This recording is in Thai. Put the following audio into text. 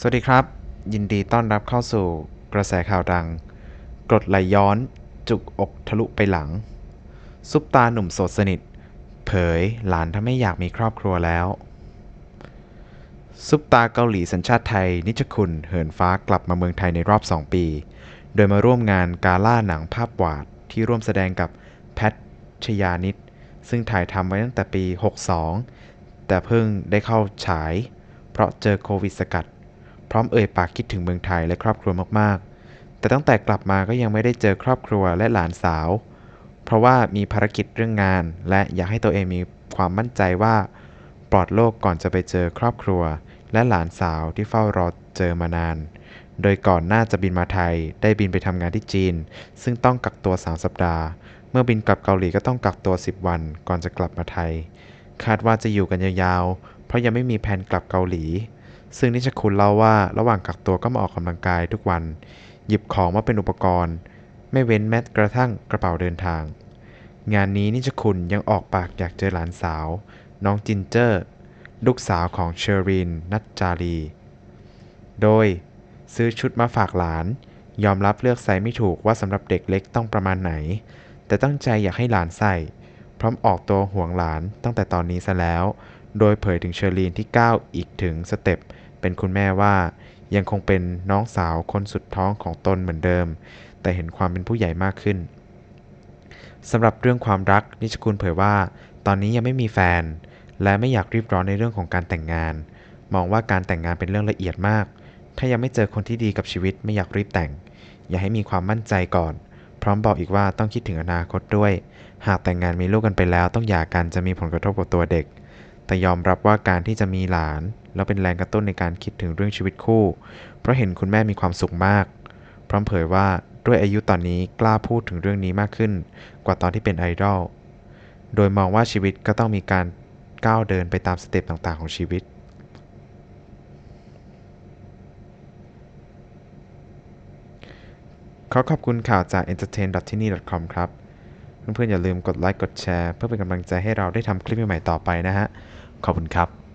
สวัสดีครับ ยินดีต้อนรับเข้าสู่กระแสข่าวดัง กรดไหลย้อนจุกอกทะลุไปหลัง ซุปตาหนุ่มโสดสนิท เผยหลานถ้าไม่อยากมีครอบครัวแล้ว ซุปตาเกาหลีสัญชาติไทย นิชคุณเหินฟ้ากลับมาเมืองไทยในรอบ 2 ปี โดยมาร่วมงานกาล่าหนังภาพวาดที่ร่วมแสดงกับแพทชยานิตซึ่งถ่ายทำไว้ตั้งแต่ปี 62 แต่เพิ่งได้เข้าฉาย เพราะเจอโควิดสกัด พร้อมเอ่ยปากคิดถึงเมืองไทยและครอบครัวมากๆ แต่ตั้งแต่กลับมาก็ยังไม่ได้เจอครอบครัวและหลานสาว เพราะว่ามีภารกิจเรื่องงาน และอยากให้ตัวเองมีความมั่นใจว่าปลอดโรคก่อนจะไปเจอครอบครัว และหลานสาวที่เฝ้ารอเจอมานาน โดยก่อนหน้าจะบินมาไทย ได้บินไปทำงานที่จีน ซึ่งต้องกักตัว 3 สัปดาห์ เมื่อบินกลับเกาหลีก็ต้องกักตัว 10 วัน ก่อนจะกลับมาไทย คาดว่าจะอยู่กันยาวๆ เพราะยังไม่มีแผนกลับเกาหลี ซึ่งนิชคุณเล่าว่าระหว่างกักตัวก็มาออกกำลังกายทุกวัน หยิบของมาเป็นอุปกรณ์ ไม่เว้นแม้กระทั่งกระเป๋าเดินทาง งานนี้นิชคุณยังออกปากอยากเจอหลานสาว น้องจินเจอร์ ลูกสาวของเชอรีนนัจจารี โดยซื้อชุดมาฝากหลาน ยอมรับเลือกไซส์ไม่ถูกว่าสำหรับเด็กเล็กต้องประมาณไหน แต่ตั้งใจอยากให้หลานใส่ พร้อมออกตัวห่วงหลานตั้งแต่ตอนนี้ซะแล้ว โดยเผยถึงเชอรีนที่ก้าวอีกถึงสเต็ปเป็นคุณแม่ว่า ยังคงเป็นน้องสาวคนสุดท้องของตนเหมือนเดิม แต่เห็นความเป็นผู้ใหญ่มากขึ้นสำหรับเรื่องความรักนิชคุณเผยว่า ตอนนี้ยังไม่มีแฟน และไม่อยากรีบร้อนในเรื่องของการแต่งงาน มองว่าการแต่งงานเป็นเรื่องละเอียดมาก ถ้ายังไม่เจอคนที่ดีกับชีวิตไม่อยากรีบแต่ง อย่าให้มีความมั่นใจก่อน พร้อมบอกอีกว่าต้องคิดถึงอนาคตด้วย หากแต่งงานมีลูกกันไปแล้วต้องหย่ากันจะมีผลกระทบกับตัวเด็ก แต่ยอมรับว่าการที่จะมีหลาน แล้วเป็นแรงกระตุ้นในการคิดถึงเรื่องชีวิตคู่ เพราะเห็นคุณแม่มีความสุขมาก พร้อมเผยว่าด้วยอายุตอนนี้กล้าพูดถึงเรื่องนี้มากขึ้น กว่าตอนที่เป็นไอดอล โดยมองว่าชีวิตก็ต้องมีการก้าวเดินไปตามสเต็ปต่างๆ ของชีวิตขอขอบคุณข่าวจาก entertain.tini.com ครับ เพื่อนๆอย่าลืมกดไลค์กดแชร์ เพื่อเป็นกำลังใจให้เราได้ทำคลิปใหม่ๆต่อไปนะฮะ ขอบคุณครับ